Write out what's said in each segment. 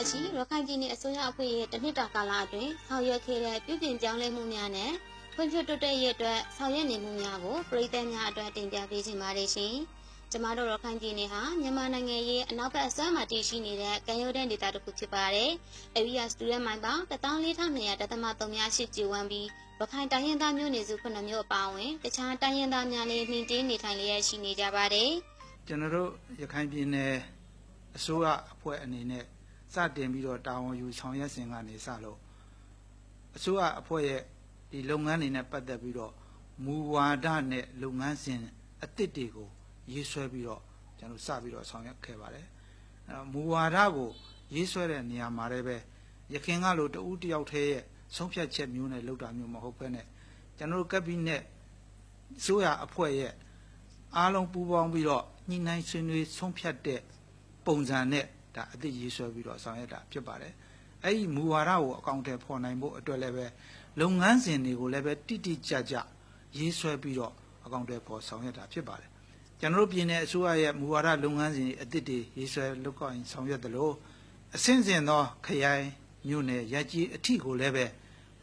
လက်ရှိရခိုင်ပြည်နယ်အစိုးရအဖွဲ့ရဲ့တနှစ်တာကာလအတွင်းဆောင်ရွက်ခဲ့တဲ့ပြုပြင်ပြောင်းလဲမှုများနဲ့ဖွံ့ဖြိုးတိုးတက်ရေးအတွက်ဆောင်ရွက်နေမှုများကိုပြည်သူများအတွက်တင်ပြပေးချင်ပါတယ်ရှင်။ကျမတို့ရခိုင်ပြည်နယ်ဟာမြန်မာနိုင်ငံရဲ့အနောက်ဘက်အစွမ်းမှာတည်ရှိနေတဲ့ကမ်းရိုးတန်းဒေသတစ်ခုဖြစ်ပါတယ်။ area student မိုင်ပေါင်း14200တသမ3ရှိကျဝန်းပြီးရခိုင်တိုင်းရင်းသားမျိုးနွယ်စု9မျိုးအပါအဝင်တခြားတိုင်းရင်းသားများလည်းနှင်တင်းနေထိုင်လျက်ရှိနေကြပါတယ်။ကျွန်တော်တို့ရခိုင်ပြည်နယ်အစိုးရအဖွဲ့အနေနဲ့ စတင်ပြီးတော့တာဝန်ယူဆောင်ရွက်စဉ်ကနေစလို့အစိုးရအဖွဲ့ရဲ့ဒီလုပ်ငန်းတွေနဲ့ပတ်သက်ပြီးတော့မူဝါဒနဲ့လုပ်ငန်းစဉ်အသစ်တွေကိုရေးဆွဲပြီးတော့ကျွန်တော်စပြီးတော့ဆောင်ရွက်ခဲ့ပါတယ်အဲတော့မူဝါဒကိုရေးဆွဲတဲ့နေရာမှာလည်းပဲရခင်ကလိုတဦးတယောက်တည်းရဲ့ဆုံးဖြတ်ချက်မျိုးနဲ့လုပ်တာမျိုးမဟုတ်ဘဲနဲ့ကျွန်တော်တို့ကက်ဘိနက်အစိုးရအဖွဲ့ရဲ့အားလုံးပူးပေါင်းပြီးတော့ညှိနှိုင်းဆွေးနွေးဆုံးဖြတ်တဲ့ပုံစံနဲ့ ဒါအသစ်ရေးဆွဲပြီးတော့ဆောင်ရွက်တာဖြစ်ပါတယ်။အဲ့ဒီမူဝါဒကိုအကောင့်ထဲပေါ်နိုင်ဖို့အတွက်လည်းပဲလုပ်ငန်းစဉ်တွေကိုလည်းပဲတိတိကျကျရေးဆွဲပြီးတော့အကောင့်ထဲပေါ်ဆောင်ရွက်တာဖြစ်ပါတယ်။ကျွန်တော်တို့ပြည်내အစိုးရရဲ့မူဝါဒလုပ်ငန်းစဉ်တွေအသစ်တွေရေးဆွဲလုပ်ကောက်ရင်ဆောင်ရွက်သလိုအဆင့်ဆင့်သောခရိုင်မြို့နယ်ရပ်ကြီးအထိကိုလည်းပဲ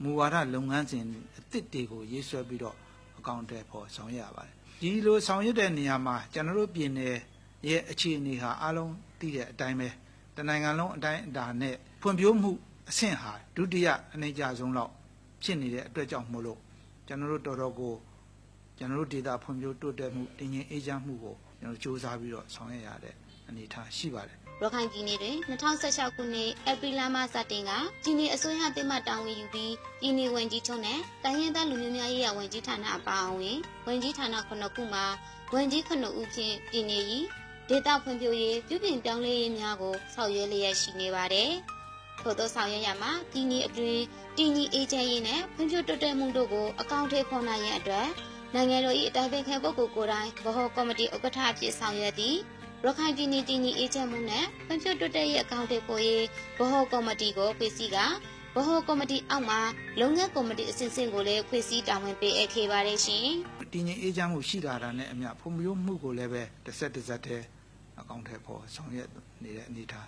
မူဝါဒလုပ်ငန်းစဉ်အသစ်တွေကိုရေးဆွဲပြီးတော့အကောင့်ထဲပေါ်ဆောင်ရွက်ရပါတယ်။ဒီလိုဆောင်ရွက်တဲ့နေရာမှာကျွန်တော်တို့ပြည်내ရဲ့အခြေအနေဟာအလုံး သိတဲ့အတိုင်းပဲတနိုင်ငံလုံးအတိုင်းအတာနဲ့ဖွံ့ဖြိုးမှုအဆင့်ဟာဒုတိယအနေကြဆုံးလောက်ဖြစ်နေတဲ့အတွက်ကြောင့်မို့လို့ကျွန်တော်တို့တော်တော်ကိုကျွန်တော်တို့ဒေတာဖွံ့ဖြိုးတိုးတက်မှုတည်ငြိမ်အေးချမ်းမှုကိုကျွန်တော်စူးစမ်းပြီးတော့ဆောင်ရွက်ရတဲ့အနေအထားရှိပါတယ်ရခိုင်ပြည်နယ်တွင်2016ခုနှစ်ဧပြီလမှစတင်ကပြည်နယ်အစိုးရအသစ်မှတာဝန်ယူပြီးပြည်နယ်ဝန်ကြီးချုပ်နဲ့တိုင်းရင်းသားလူမျိုးများရေးရာဝန်ကြီးဌာနအပါအဝင်ဝန်ကြီးဌာန9ခုမှဝန်ကြီး9ဦးဖြင့်ပြည်နယ်၏ ဒေတာဖွံ့ဖြိုးရေးပြုပြင်ပြောင်းလဲရေးများကိုဆောင်ရွက်လျက်ရှိနေပါတယ်။ထို့သောဆောင်ရွက်ရမှာပြည်နယ်အတွင်းတည်ငြိမ်အေးချမ်းရေးနဲ့ဖွံ့ဖြိုးတိုးတက်မှုတို့ကိုအကောင့်ထဲပေါ်နိုင်ရန်အတွက်နိုင်ငံတော်၏အတိုင်းပင်ခံပုဂ္ဂိုလ်ကိုယ်တိုင်ဗဟောကော်မတီဥက္ကဋ္ဌအဖြစ်ဆောင်ရွက်သည့်ရခိုင်ပြည်နယ်တည်ငြိမ်အေးချမ်းမှုနဲ့ဖွံ့ဖြိုးတိုးတက်ရေးအကောင့်တွေပေါ်ရေးဗဟောကော်မတီကိုဖွဲ့စည်းကဗဟောကော်မတီအောက်မှာလုပ်ငန်းကော်မတီအစဉ်စဉ်ကိုလည်းဖွဲ့စည်းတာဝန်ပေးအပ်ခဲ့ပါတယ်ရှင်တည်ငြိမ်အေးချမ်းမှုရှိလာတာနဲ့အမျှဖွံ့ဖြိုးမှုကိုလည်းပဲတစ်ဆက်တစ်ဆက်တည်း အကောင့်ထဲပေါ်ဆောင်ရွက်နေတဲ့အနေအထား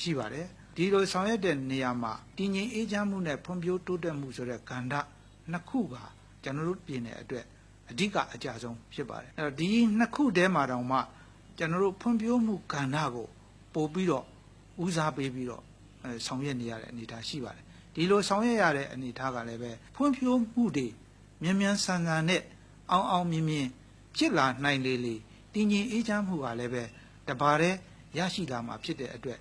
ရှိပါတယ်ဒီလိုဆောင်ရွက်တဲ့နေရာမှာတည်ငြိမ်အေးချမ်းမှုနဲ့ဖွံ့ဖြိုးတိုးတက်မှုဆိုတဲ့ကဏ္ဍနှစ်ခုကကျွန်တော်တို့ပြည်နယ်အတွက်အဓိကအကြဆုံးဖြစ်ပါတယ်အဲ့တော့ဒီနှစ်ခုတည်းမှာတောင်မှကျွန်တော်တို့ဖွံ့ဖြိုးမှုကဏ္ဍကိုပို့ပြီးတော့ဦးစားပေးပြီးတော့အဲဆောင်ရွက်နေရတဲ့အနေအထားရှိပါတယ်ဒီလိုဆောင်ရွက်ရတဲ့အနေအထားကလည်းပဲဖွံ့ဖြိုးမှုတွေမြန်မြန်ဆန်ဆန်နဲ့အောင်အောင်မြင်မြင်ဖြစ်လာနိုင်လေလေတည်ငြိမ်အေးချမ်းမှုကလည်းပဲ တပါးတည်းရရှိလာမှာဖြစ်တဲ့အတွက်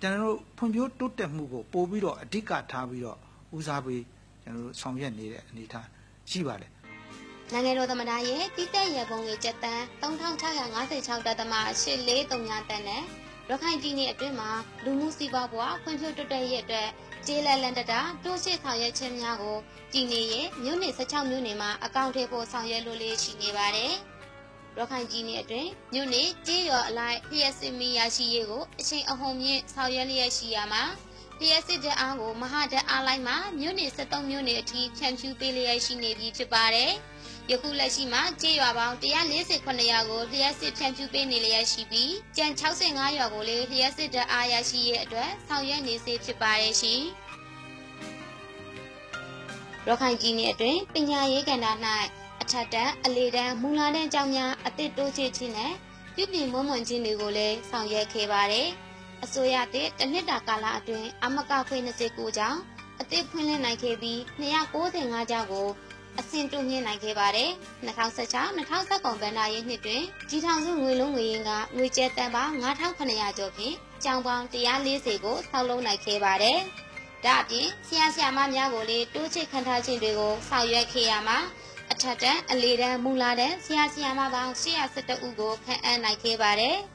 ကျွန်တော်တို့ဖွံ့ဖြိုးတိုးတက်မှုကိုပို့ပြီးတော့အဓိကထားပြီးတော့ဦးစားပေးကျွန်တော်တို့ဆောင်ရွက်နေတဲ့အနေအထားရှိပါတယ်။နိုင်ငံတော်သမ္မတရဲ့တည်တဲ့ရပုံငွေကျပ်တန်း3656တသမ843တန်းနဲ့ရခိုင်ပြည်နယ်အတွင်းမှာလူမှုစီးပွားဘဝဖွံ့ဖြိုးတိုးတက်ရေးအတွက်ကျေးလက်လန်တတာတိုးရှိဆောင်ရွက်ခြင်းများကိုပြည်နယ်ရဲ့မြို့နယ်16မြို့နယ်မှာအကောင့်ထဲပေါ်ဆောင်ရွက်လို့လေးရှိနေပါတယ်။ ရခိုင်ပြည်နယ်အတွင်းမြို့နယ်ကျေးရွာအလိုက်ဖျက်စစ်မီရရှိရေးကိုအချိန်အဟုန်မြင့်ဆောင်ရွက်လျက်ရှိရမှာဖျက်စစ်တဲ့အားကိုမဟာတက်အားလိုက်မှာမြို့နယ်73မြို့နယ်အထိဖြန့်ဖြူးပေးလျက်ရှိနေပြီဖြစ်ပါတယ်။ယခုလက်ရှိမှာကျေးရွာပေါင်း148ရွာကိုလျှက်စစ်ဖြန့်ဖြူးပေးနေလျက်ရှိပြီးကြံ65ရွာကိုလည်းလျှက်စစ်တဲ့အားရရှိရေးအတွက်ဆောင်ရွက်နေစေဖြစ်ပါတယ်ရှင်။ရခိုင်ပြည်နယ်အတွင်းပညာရေးကဏ္ဍ၌အ ထက်တန်းအလေတန်းမူလာတန်းကျောင်းများအသစ်တိုးချဲ့ခြင်းနဲ့ပြုပြင်မွမ်းမံခြင်းတွေကိုလည်းဆောင်ရွက်ခဲ့ပါတယ်။အစိုးရသည့်တစ်နှစ်တာကာလအတွင်းအမကခွေ29ကျောင်းအသစ်ဖွင့်လှစ်နိုင်ခဲ့ပြီး295ကျောင်းကိုအဆင့်တုမြင့်နိုင်ခဲ့ပါတယ်။2016-2019ဘဏ္ဍာရေးနှစ်တွင်ကြီးထောင်စုငွေလုံးငွေရင်းကငွေကျပ်တန်ပေါင်း9900ကျော်ဖြင့်ကျောင်းပေါင်း140ကိုဆောက်လုပ်နိုင်ခဲ့ပါတယ်။ဒါအပြင်ဆရာဆရာမများကိုလည်းတိုးချစ်ခံထားခြင်းတွေကိုဆောင်ရွက်ခဲ့ရမှာ အထက်တန်းအလေတန်းမူလာတန်းဆရာဆရာမပေါင်း112ဦးကိုခန့်အပ်နိုင်ခဲ့ပါတယ်။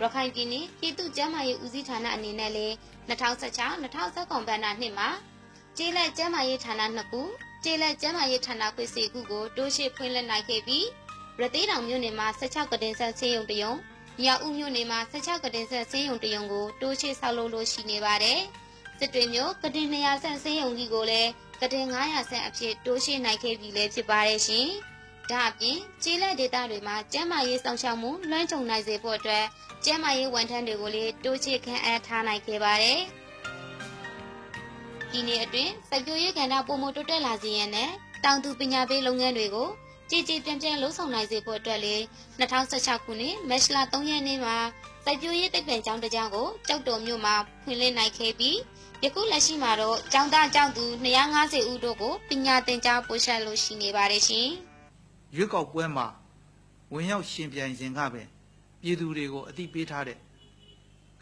ရခိုင်ပြည်နယ်ပြည်သူ့ကျန်းမာရေးဦးစီးဌာနအနေနဲ့လည်း2016-2019ဘဏ္ဍာနှစ်မှာကျေးလက်ကျန်းမာရေးဌာန2ခုကျေးလက်ကျန်းမာရေးဌာနခွေစီခုကိုတိုးရှိဖွင့်လှစ်နိုင်ခဲ့ပြီးရသေးတောင်မြို့နယ်မှာ16ကတင်ဆက်ဆေးရုံတရုံမြောက်ဦးမြို့နယ်မှာ16ကတင်ဆက်ဆေးရုံတရုံကိုတိုးရှိဆောက်လုပ်လို့ရှိနေပါတယ်စစ်တွေမျိုးကတင်200ဆန့်ဆေးရုံကြီးကိုလည်း ကတင်900ဆန့်အဖြစ်တိုးရှိနိုင်ခဲ့ပြီလည်းဖြစ်ပါတယ်ရှင်ဒါအပြင်ကျေးလက်ဒေသတွေမှာကျန်းမာရေးစောင့်ရှောက်မှုလွှမ်းခြုံနိုင်စေဖို့အတွက်ကျန်းမာရေးဝန်ထမ်းတွေကိုလည်းတိုးချဲ့ခန့်အပ်ထားနိုင်ခဲ့ပါတယ်။ဒီနေ့အတွင်းစိုက်ပျိုးရေးကဏ္ဍပုံမတိုးတက်လာစေရန်နဲ့တောင်သူပညာပေးလုပ်ငန်းတွေကိုကြည်ကြည်ပြန့်ပြန့်လှုပ်ဆောင်နိုင်စေဖို့အတွက်လည်း2016ခုနှစ်မတ်လ3ရက်နေ့မှာစိုက်ပျိုးရေးတိတ်ပင်ကျောင်းတစ်ကျောင်းကိုကြောက်တော်မြို့မှာဖွင့်လှစ်နိုင်ခဲ့ပြီး ယခုလက်ရှိမှာတော့ကျောင်းသားကျောင်းသူ250ဦးတို့ကိုပညာသင်ကြားပို့ချလို့ရှိနေပါတယ်ရှင်။ရွေးကောက်ပွဲမှာဝင်ရောက်ရှင်ပြိုင်စဉ်ကပင်ပြည်သူတွေကိုအသိပေးထားတဲ့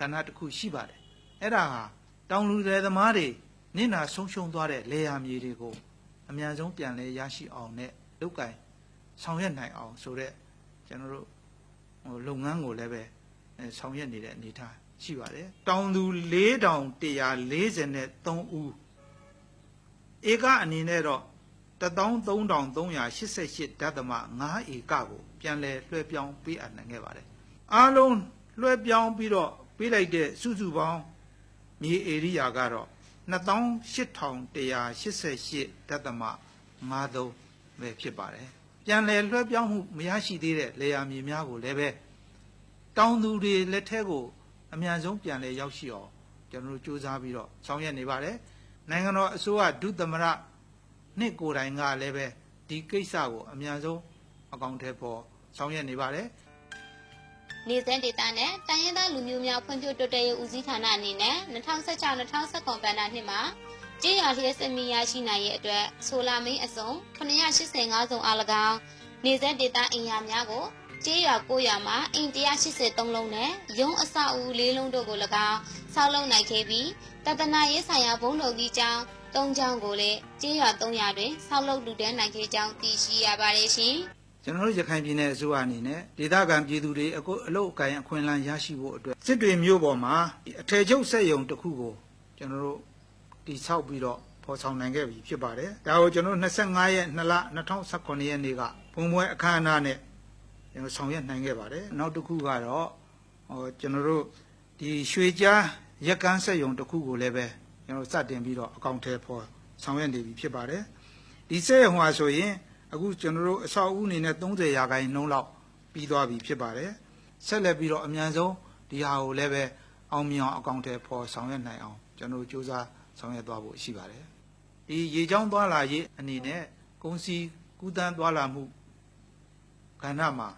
ကဏ္ဍတစ်ခုရှိပါတယ်အဲ့ဒါဟာတောင်လူတွေသမားတွေနင့်နာဆုံးရှုံးသွားတဲ့လေယာမြေတွေကိုအများဆုံးပြန်လဲရရှိအောင်နဲ့လုပ်ကင်ဆောင်ရွက်နိုင်အောင်ဆိုတော့ကျွန်တော်တို့ဟိုလုပ်ငန်းကိုလည်းပဲအဲဆောင်ရွက်နေတဲ့အနေအထား ရှိပါတယ်တောင်သူ4143ဦးဧကအနေနဲ့တော့13388ဒသမ5ဧကကိုပြန်လည်လွှဲပြောင်းပေးအပ်နိုင်ခဲ့ပါတယ်။အားလုံးလွှဲပြောင်းပြီးတော့ပေးလိုက်တဲ့စုစုပေါင်းမြေဧရိယာကတော့28188ဒသမ53ပဲဖြစ်ပါတယ်။ပြန်လည်လွှဲပြောင်းမှုမရရှိသေးတဲ့လေယာမြေများကိုလည်းပဲတောင်သူတွေလက်ထက်ကို အများဆုံးပြန်လည်ရောက်ရှိအောင်ကျွန်တော်တို့စူးစမ်းပြီးတော့ဆောင်ရွက်နေပါတယ်။နိုင်ငံတော်အစိုးရဒုသမရနှစ်ကိုယ်တိုင်ကလည်းပဲဒီကိစ္စကိုအများဆုံးအကောင့်ထဲပေါ်ဆောင်ရွက်နေပါတယ်နေစဉ်ဒေတာနဲ့တိုင်းရင်းသားလူမျိုးများဖွံ့ဖြိုးတိုးတက်ရေးဦးစီးဌာနအနေနဲ့2016-2019ဘဏ္ဍာနှစ်မှာကြေးရွာလျှက်စမီရရှိနိုင်ရဲ့အတွက်ဆိုလာမင်းအစုံ985စုံအား၎င်းနေစဉ်ဒေတာအင်ယာများကို ကြေးရွာ9ရွာမှာအင်183လုံးနဲ့ရုံးအဆောက်အဦ၄လုံးတို့ကို၎င်းဆောက်လုပ်နိုင်ခဲ့ပြီးတဒနာရေးဆိုင်ရာဘုံတော်ကြီးကျောင်း၃ကျောင်းကိုလည်းကြေးရွာ300တွင်ဆောက်လုပ်လူတန်းနိုင်ခဲ့ကြောင်းသိရှိရပါတယ်ရှင်။ကျွန်တော်တို့ရခိုင်ပြည်နယ်အစိုးရအနေနဲ့ဒေသခံပြည်သူတွေအခုအလုပ်အကိုင်အခွင့်အလမ်းရရှိဖို့အတွက်စစ်တွေမျိုးပေါ်မှာအထည်ချုပ်စက်ရုံတစ်ခုကိုကျွန်တော်တို့တည်ဆောက်ပြီးတော့ဖော်ဆောင်နိုင်ခဲ့ပြီဖြစ်ပါတယ်ဒါကိုကျွန်တော်တို့25ရက်2လ2019ရက်နေ့ကပုံပွဲအခမ်းအနားနဲ့ ကျွန်တော်ဆောင်ရွက်နိုင်ခဲ့ပါတယ်နောက်တစ်ခုကတော့ဟိုကျွန်တော်တို့ဒီရွှေကြားရက်ကန်းစက်ရုံတစ်ခုကိုလည်းပဲကျွန်တော်စတင်ပြီးတော့အကောင့်ထဲဖော်ဆောင်ရွက်နေပြီဖြစ်ပါတယ်ဒီစက်ရုံဟာဆိုရင်အခုကျွန်တော်တို့အဆောက်အဦအနေနဲ့30ရာခိုင်နှုန်းလောက်ပြီးသွားပြီဖြစ်ပါတယ်ဆက်လက်ပြီးတော့အများဆုံးဒီဟာကိုလည်းပဲအောင်မြင်အောင်အကောင့်ထဲပေါ်ဆောင်ရွက်နိုင်အောင်ကျွန်တော်တို့စူးစမ်းဆောင်ရွက်သွားဖို့ရှိပါတယ်ဒီရေချောင်းသွားလာရေးအနေနဲ့ကုန်စည်ကူးသန်းသွားလာမှု ကဏ္ဍမှာ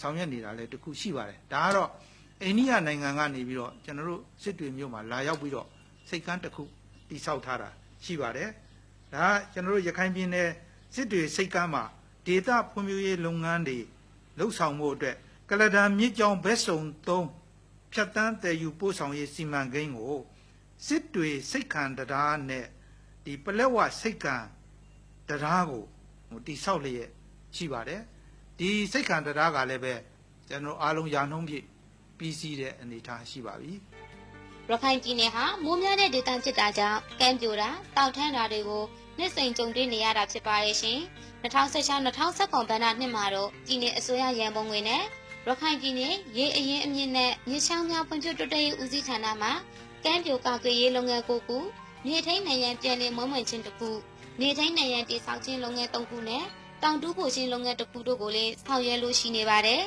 ဆောင်ရွက်နေတာလည်းတစ်ခုရှိပါတယ်ဒါကတော့အိန္ဒိယနိုင်ငံကနေပြီးတော့ကျွန်တော်တို့စစ်တွေမြို့မှာလာရောက်ပြီးတော့စိတ်ကမ်းတစ်ခုတိစောက်ထားတာရှိပါတယ်ဒါကကျွန်တော်တို့ရခိုင်ပြည်နယ်စစ်တွေစိတ်ကမ်းမှာဒေတာဖွံ့ဖြိုးရေးလုပ်ငန်းတွေလှုပ်ဆောင်မှုအတွက်ကလဒန်မြစ်ကြောင်းဘက်စုံ3ဖြတ်တန်းတည်ယူပို့ဆောင်ရေးစီမံကိန်းကိုစစ်တွေစိတ်ခံတရားနဲ့ဒီပလက်ဝစိတ်ခံတရားကိုဟိုတိဆောက်လျက်ရှိပါတယ် ဒီစိတ်ခံတရားကလည်းပဲကျွန်တော်အားလုံးရာနှုံးပြည့်ပြီးစီးတဲ့အနေအထားရှိပါပြီရခိုင်ပြည်နယ်ဟာမိုးများတဲ့ဒေသဖြစ်တာကြောင့်ကမ်းပြိုတာတောက်ထမ်းတာတွေကိုနှစ်စိန်ကြုံတွေ့နေရတာဖြစ်ပါရဲ့ရှင်2016-2019ဘဏ္ဍာနှစ်မှာတော့ပြည်내အစိုးရရန်ပုံငွေနဲ့ရခိုင်ပြည်နယ်ရေအရင်အမြင့်နဲ့မြေချောင်းများဖွံ့ဖြိုးတိုးတက်ရေးဦးစီးဌာနမှကမ်းပြိုကာကွယ်ရေးလုပ်ငန်းကိုခုမြေထိန်နိုင်ရန်ပြည်내မွမ်းမံခြင်းတစ်ခုမြေထိန်နိုင်ရန်တည်ဆောက်ခြင်းလုပ်ငန်း၃ခုနဲ့ တောင်တူးဖို့ခြင်းလုပ်ငန်းတစ်ခုတို့ကိုလည်းဆောင်ရွက်လို့ရှိနေပါတယ်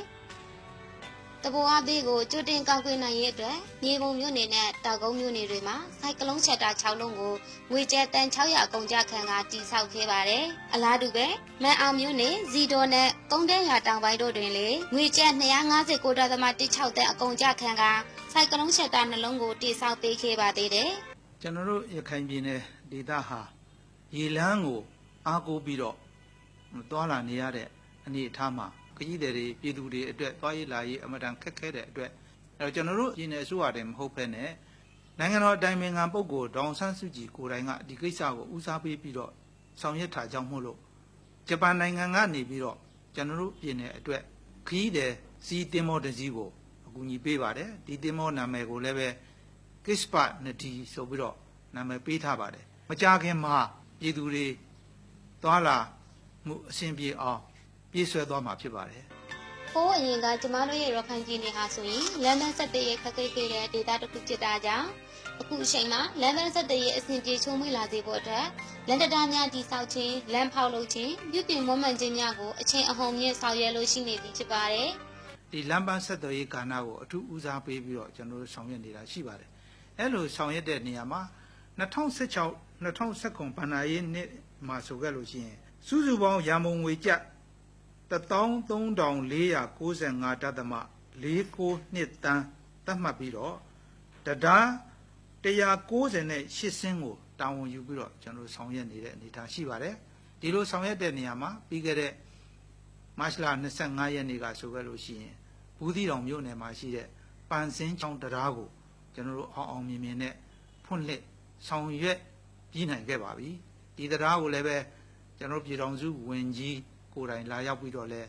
တဘောအသေးကိုကျွတင်ကောက်ကွင်းနိုင်ရဲ့အတွက်မြေပုံမြို့နယ်နဲ့တောက်ကုန်းမြို့နယ်တွေမှာစိုက်ကလုံးချက်တာ6လုံးကိုငွေကျပ်တန်600အကုန်ကြခံကတိဆောက်ခဲ့ပါတယ်။အလားတူပဲမန်အောင်မြို့နယ်ဇီတော်နဲ့ကုန်းတဲရတောင်ပိုင်းတို့တွင်လေငွေကျပ်259ဒေါ်သမ16တန်အကုန်ကြခံကစိုက်ကလုံးချက်တာနှလုံးကိုတိဆောက်ပေးခဲ့ပါသေးတယ်။ကျွန်တော်တို့ရခိုင်ပြည်နယ်ဒေသဟာရေလန်းကိုအားကိုးပြီးတော့ သွားလာနေရတဲ့အနေအထားမှာခကြီးတွေတွေပြည်သူတွေအတွက်သွားရေးလာရေးအမတန်ခက်ခဲတဲ့အတွက်အဲတော့ကျွန်တော်တို့ပြည်နယ်အစိုးရတယ်မဟုတ်ဘဲနဲ့နိုင်ငံတော်အတိုင်ပင်ခံပုဂ္ဂိုလ်ဒေါအောင်ဆန်းစုကြည်ကိုယ်တိုင်ကဒီကိစ္စကိုဦးစားပေးပြီးတော့ဆောင်ရွက်ထားကြောင်းမို့လို့ဂျပန်နိုင်ငံကနေပြီးတော့ကျွန်တော်တို့ပြည်နယ်အတွက်ခကြီးတွေစီးတင်မောတစ်စီးကိုအကူအညီပေးပါတယ်ဒီတင်မောနာမည်ကိုလည်းပဲကိစ္စပနဒီဆိုပြီးတော့နာမည်ပေးထားပါတယ်မကြခင်မှာပြည်သူတွေသွားလာ မှုအဆင်ပြေအောင်ပြည့်ဆွဲသွားမှာဖြစ်ပါတယ်ဟိုးအရင်ကကျမတို့ရဲ့ရခိုင်ပြည်နယ်ဟာဆိုရင်လမ်းမဆက်တရဲ့ခက်ခဲခဲ့တဲ့ဒေသတစ်ခုဖြစ်တာကြောင့်အခုအချိန်မှာလမ်းမဆက်တရဲ့အဆင်ပြေချုံးမွေးလာစေဖို့အတွက်လန်တတာများတိဆောက်ခြင်းလမ်းဖောက်လုပ်ခြင်းပြုပြင်မွမ်းမံခြင်းများကိုအချိန်အဟုန်မြင့်ဆောင်ရွက်လို့ရှိနေသည်ဖြစ်ပါတယ်ဒီလမ်းပန်းဆက်သွယ်ရေးကဏ္ဍကိုအထူးဦးစားပေးပြီးတော့ကျွန်တော်တို့ဆောင်ရွက်နေတာရှိပါတယ်အဲ့လိုဆောင်ရွက်တဲ့နေရာမှာ2016 2019ဘဏ္ဍာရေးနှစ်မှာဆိုခဲ့လို့ရှိရင် စုစုပေါင်းရန်ပုံငွေကျပ်13495ဒသမ492တန်းသတ်မှတ်ပြီးတော့တရား198စင်းကိုတာဝန်ယူပြီးတော့ကျွန်တော်တို့ဆောင်ရွက်နေတဲ့အနေအထားရှိပါတယ်ဒီလိုဆောင်ရွက်တဲ့နေရာမှာပြီးခဲ့တဲ့မတ်လ25ရက်နေ့ကဆိုခဲ့လို့ရှိရင်ဘူးသီးတောင်မြို့နယ်မှာရှိတဲ့ပန်စင်းချောင်းတရားကိုကျွန်တော်တို့အောင်အောင်မြင်မြင်နဲ့ဖွင့်လှစ်ဆောင်ရွက်ပြီးနိုင်ခဲ့ပါပြီဒီတရားကိုလည်းပဲ ကျွန်တော်တို့ပြည်တော်စုဝင်ကြီးကိုယ်တိုင်လာရောက်ပြီးတော့လဲ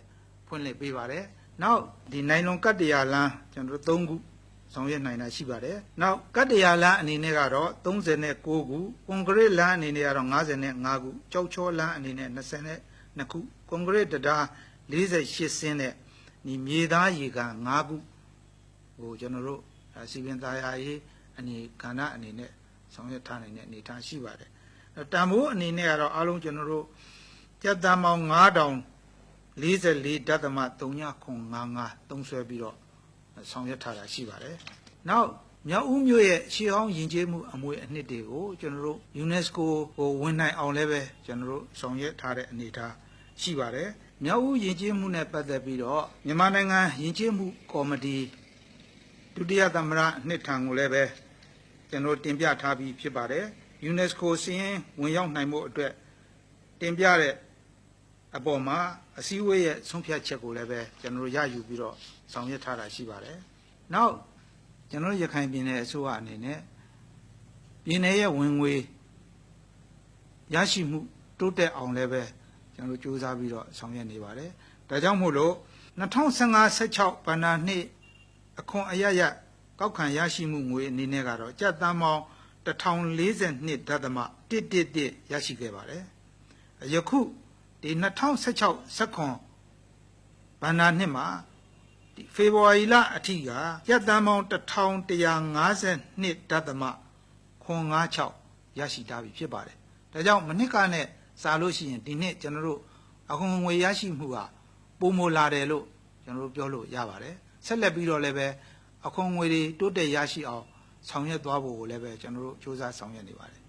ဖွင့်လှစ်ပေးပါတယ်နောက်ဒီနိုင်လွန်ကတ်တရာလမ်းကျွန်တော်တို့၃ခုဆောင်ရွက်နိုင်တာရှိပါတယ်နောက်ကတ်တရာလမ်းအနေနဲ့ကတော့39ခုကွန်ကရစ်လမ်းအနေနဲ့ကတော့55ခုကြောက်ချောလမ်းအနေနဲ့22ခုကွန်ကရစ်တရား48စင်းနဲ့ဒီမြေသားရေကန်5ခုဟိုကျွန်တော်တို့အဲစီပင်သားယာရေးအနေကဏ္ဍအနေနဲ့ဆောင်ရွက်ထားနိုင်တဲ့အနေအထားရှိပါတယ်အဲ တန်ဖိုးအနေနဲ့ကတော့အားလုံးကျွန်တော်တို့ကျပ်သားမောင်း9000 44ဒသမ3955သုံးဆွဲပြီးတော့ဆောင်ရွက်ထားတာရှိပါတယ်။နောက်မြောက်ဦးမြို့ရဲ့ရှေးဟောင်းယဉ်ကျေးမှုအမွေအနှစ်တွေကိုကျွန်တော်တို့ UNESCO ကိုဝင်နိုင်အောင်လည်းပဲကျွန်တော်တို့ဆောင်ရွက်ထားတဲ့အနေအထားရှိပါတယ်။မြောက်ဦးယဉ်ကျေးမှုနဲ့ပတ်သက်ပြီးတော့မြန်မာနိုင်ငံယဉ်ကျေးမှုကော်မတီဒုတိယသမ္မတနှစ်ထံကိုလည်းပဲကျွန်တော်တင်ပြထားပြီးဖြစ်ပါတယ်။ UNESCO စီးရင်ဝင်ရောက်နိုင်မှုအတွက်တင်ပြတဲ့အပေါ်မှာအစည်းအဝေးရဲ့ဆုံးဖြတ်ချက်ကိုလည်းပဲကျွန်တော်တို့ရယူပြီးတော့ဆောင်ရွက်ထားတာရှိပါတယ်။နောက်ကျွန်တော်တို့ရခိုင်ပြည်နယ်အစိုးရအနေနဲ့ပြည်နယ်ရဲ့ဝင်ငွေရရှိမှုတိုးတက်အောင်လည်းပဲကျွန်တော်တို့စူးစမ်းပြီးတော့ဆောင်ရွက်နေပါတယ်။ဒါကြောင့်မို့လို့2015-16ဘဏ္ဍာနှစ်အခွန်အရရကောက်ခံရရှိမှုငွေအနေနဲ့ကတော့ကျပ်သန်းပေါင်း 1042ဒသမ111ရရှိခဲ့ပါတယ်။ယခုဒီ2016 19ဘဏ္ဍာနှစ်မှာဒီဖေဖော်ဝါရီလအထိကရက်တန်းပေါင်း1152ဒသမ956ရရှိထားပြီဖြစ်ပါတယ်။ဒါကြောင့်မနှစ်ကနဲ့စာလို့ရှိရင်ဒီနှစ်ကျွန်တော်တို့အခွန်ငွေရရှိမှုကပုံမလာတယ်လို့ကျွန်တော်တို့ပြောလို့ရပါတယ်။ဆက်လက်ပြီးတော့လည်းပဲအခွန်ငွေတွေတိုးတက်ရရှိအောင် ဆောင်ရွက်သွားဖို့ကိုလည်းပဲကျွန်တော်တို့စ조사ဆောင်ရွက်နေပါတယ်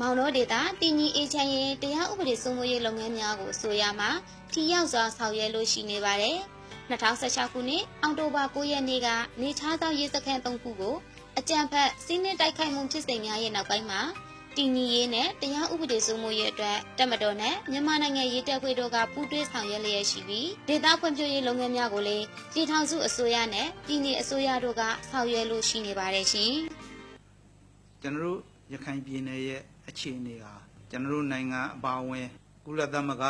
မောင်တော်ဒေတာတည်ညီအေးချမ်းရေးတရားဥပဒေစိုးမိုးရေးလုပ်ငန်းများကိုဆိုရမှာထီရောက်စွာဆောင်ရွက်လို့ရှိနေပါတယ်။2016ခုနှစ်အောက်တိုဘာ9ရက်နေ့ကနေချားသောရေးစခန်း3ခုကိုအကြံဖက်စီးနင်းတိုက်ခိုက်မှုဖြစ်စဉ်များရဲ့နောက်ပိုင်းမှာ တည်ညီရေးနဲ့တရားဥပဒေစိုးမိုးရေးအတွက်တက်မတော်နဲ့မြန်မာနိုင်ငံရေးတပ်ဖွဲ့တို့ကပူးတွဲဆောင်ရွက်လျက်ရှိပြီးဒေသဖွံ့ဖြိုးရေးလုပ်ငန်းများကိုလည်းပြည်ထောင်စုအစိုးရနဲ့ပြည်내အစိုးရတို့ကဆောင်ရွက်လို့ရှိနေပါတယ်ရှင်။ကျွန်တော်တို့ရခိုင်ပြည်နယ်ရဲ့အခြေအနေဟာကျွန်တော်တို့နိုင်ငံအပါအဝင်ကုလသမဂ္ဂ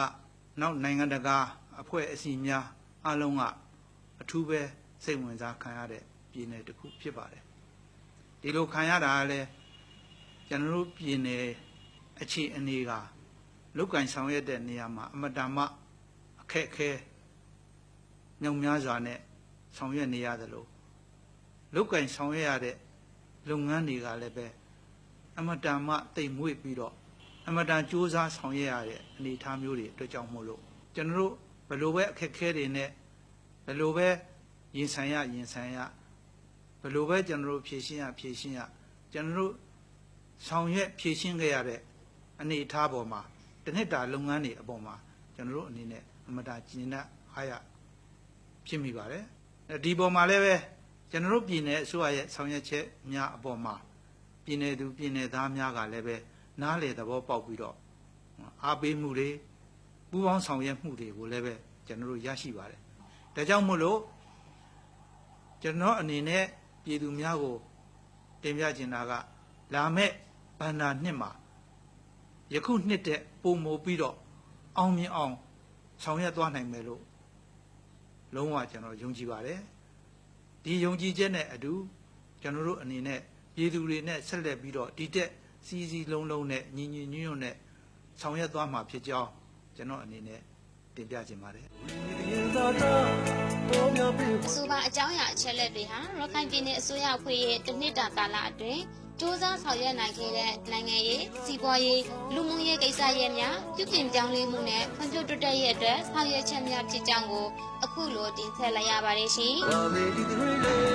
နောက်နိုင်ငံတကာအဖွဲ့အစည်းများအားလုံးကအထူးပဲစိတ်ဝင်စားခံရတဲ့ပြည်နယ်တစ်ခုဖြစ်ပါတယ်ဒီလိုခံရတာကလည်း ကျွန်တော်တို့ပြည်နယ်အခြေအနေကလုတ်ကင်ဆောင်ရွက်တဲ့နေရာမှာအမတန်မှအခက်အခဲညုံများစွာနဲ့ဆောင်ရွက်နေရတယ်လို့လုတ်ကင်ဆောင်ရွက်ရတဲ့လုပ်ငန်းတွေကလည်းပဲအမတန်မှတိမ်မွေ့ပြီးတော့အမတန်ကြိုးစားဆောင်ရွက်ရတဲ့အနေအထားမျိုးတွေအတွက်ကြောင့်မို့လို့ကျွန်တော်တို့ဘယ်လိုပဲအခက်အခဲတွေနဲ့ဘယ်လိုပဲရင်ဆိုင်ရရင်ဆိုင်ရဘယ်လိုပဲကျွန်တော်တို့ဖြည့်ရှင်းရဖြည့်ရှင်းရကျွန်တော်တို့ ဆောင်ရွက်ဖြည့်ရှင်းခဲ့ရတဲ့အနေအထားပေါ်မှာတစ်နှစ်တာလုပ်ငန်းတွေအပေါ်မှာကျွန်တော်တို့အနေနဲ့အမတန်ကျဉ်းတဲ့အားရဖြစ်မိပါတယ်ဒီပေါ်မှာလည်းပဲကျွန်တော်တို့ပြည်နယ်အစိုးရရဲ့ဆောင်ရွက်ချက်များအပေါ်မှာပြည်နယ်သူပြည်နယ်သားများကလည်းပဲနားလေသဘောပေါက်ပြီးတော့အားပေးမှုတွေပူးပေါင်းဆောင်ရွက်မှုတွေကိုလည်းပဲကျွန်တော်တို့ရရှိပါတယ်ဒါကြောင့်မို့လို့ကျွန်တော်အနေနဲ့ပြည်သူများကိုတင်ပြချင်တာကလာမဲ့ ဘန္နာနှစ်မှာယခုနှစ်တဲ့ပုံမိုပြီးတော့အောင်မြင်အောင်ဆောင်ရွက်သွားနိုင်မယ်လို့လုံးဝကျွန်တော်ယုံကြည်ပါတယ်ဒီယုံကြည်ချက်နဲ့အတူကျွန်တော်တို့အနေနဲ့ပြည်သူတွေနဲ့ဆက်လက်ပြီးတော့ဒီတက်စီစီလုံးလုံးနဲ့ညီညီညွတ်ညွတ်နဲ့ဆောင်ရွက်သွားမှာဖြစ်ကြောင်းကျွန်တော်အနေနဲ့တင်ပြခြင်းပါတယ်အဆိုပါအကြောင်းအရာအချက်လက်တွေဟာရခိုင်ပြည်နယ်အစိုးရအဖွဲ့ရဲ့တနှစ်တာကာလအတွင်း စ조사ဆောင်ရွက်နိုင်ခဲ့တဲ့နိုင်ငံရေးစီးပွားရေးလူမှုရေးကိစ္စရပ်များပြုပြင်ပြောင်းလဲမှုနဲ့ဖွံ့ဖြိုးတိုးတက်ရေးအတွက်ဆောင်ရွက်ချက်များဖြစ်ကြောင်းကိုအခုလိုတင်ဆက်လိုက်ရပါတယ်ရှင်။ Love it,